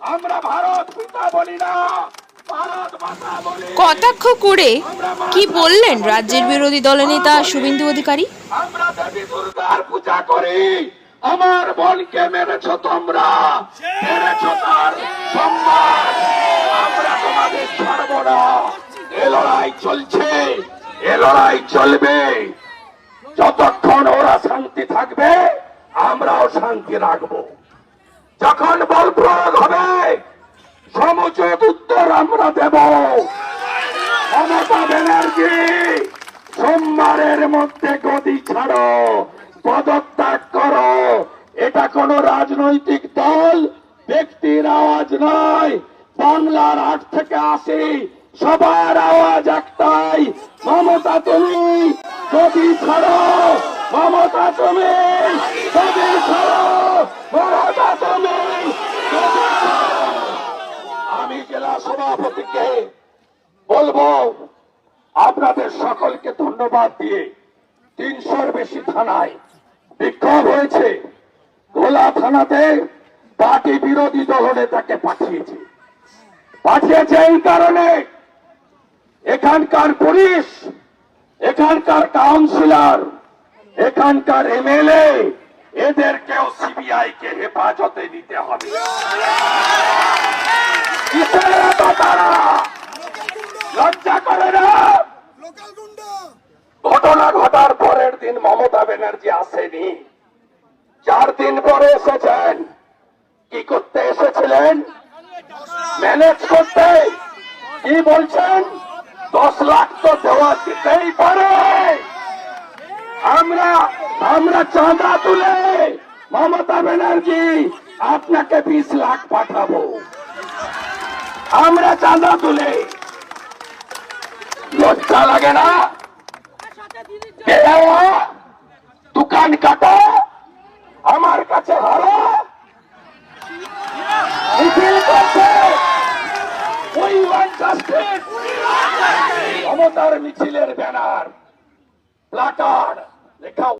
আমরা ভারত পিতা বলি না ভারত মাতা বলি। কটাক্ষ করে কি বললেন রাজ্যের বিরোধী দলনেতা শুভেন্দু অধিকারী? আমরা দেবী দুর্গার পূজা করি। আমার বোনকে মেরেছ তোমরা। মেরেছ তার সম্মান। আমরা তোমাদের ছাড়ব না। এ লড়াই চলছে। এ লড়াই চলবে। যতক্ষণ ওরা শান্তি থাকবে আমরাও শান্তি রাখব। যখন বল প্রয়োগ হবে, সমুচিত উত্তর আমরা দেব। মমতা ব্যানার্জি, সোমবারের মধ্যে গদি ছাড়ো, পদত্যাগ করো। এটা কোন রাজনৈতিক দল, ব্যক্তির আওয়াজ নয়। বাংলার আট থেকে আসি সবার আওয়াজ একটাই। মমতা তুমি গদি ছাড়ো, মমতা তুমি গদি ছাড়ো মমতা তুমি গদি ছাড়ো। আমি জেলা সভাপতিকে বলব, আপনাদের সকলকে ধন্যবাদ দিয়ে তিনশোর বেশি থানায় বিক্ষোভ হয়েছে। গোলা থানাতে পার্টি বিরোধী দলনেতাকে পাঠিয়েছে। পাঠিয়েছে এই কারণে এখানকার পুলিশ, এখানকার কাউন্সিলর, এখানকার এমএলএ, এদেরকেও সিবিআই কে হেফাজতে দিতে হবে। ঘটনা ঘটার পরের দিন মমতা ব্যানার্জি আসেনি। চার দিন পরে এসেছেন, কি করতে এসেছিলেন? ম্যানেজ করতে কি বলছেন? দশ লাখ তো দেওয়া দিতেই পারে। আমরা আমরা চাঁদা তুলে মমতা ব্যানার্জি আপনাকে বিশ লাখ পাঠাবো। আমরা চাঁদা তুলে। লজ্জা লাগে না? দোকান কাটা, আমার কাছে হারা মিছিল করছে। মমতার মিছিলের ব্যানার। প্লাকার্ড লেখা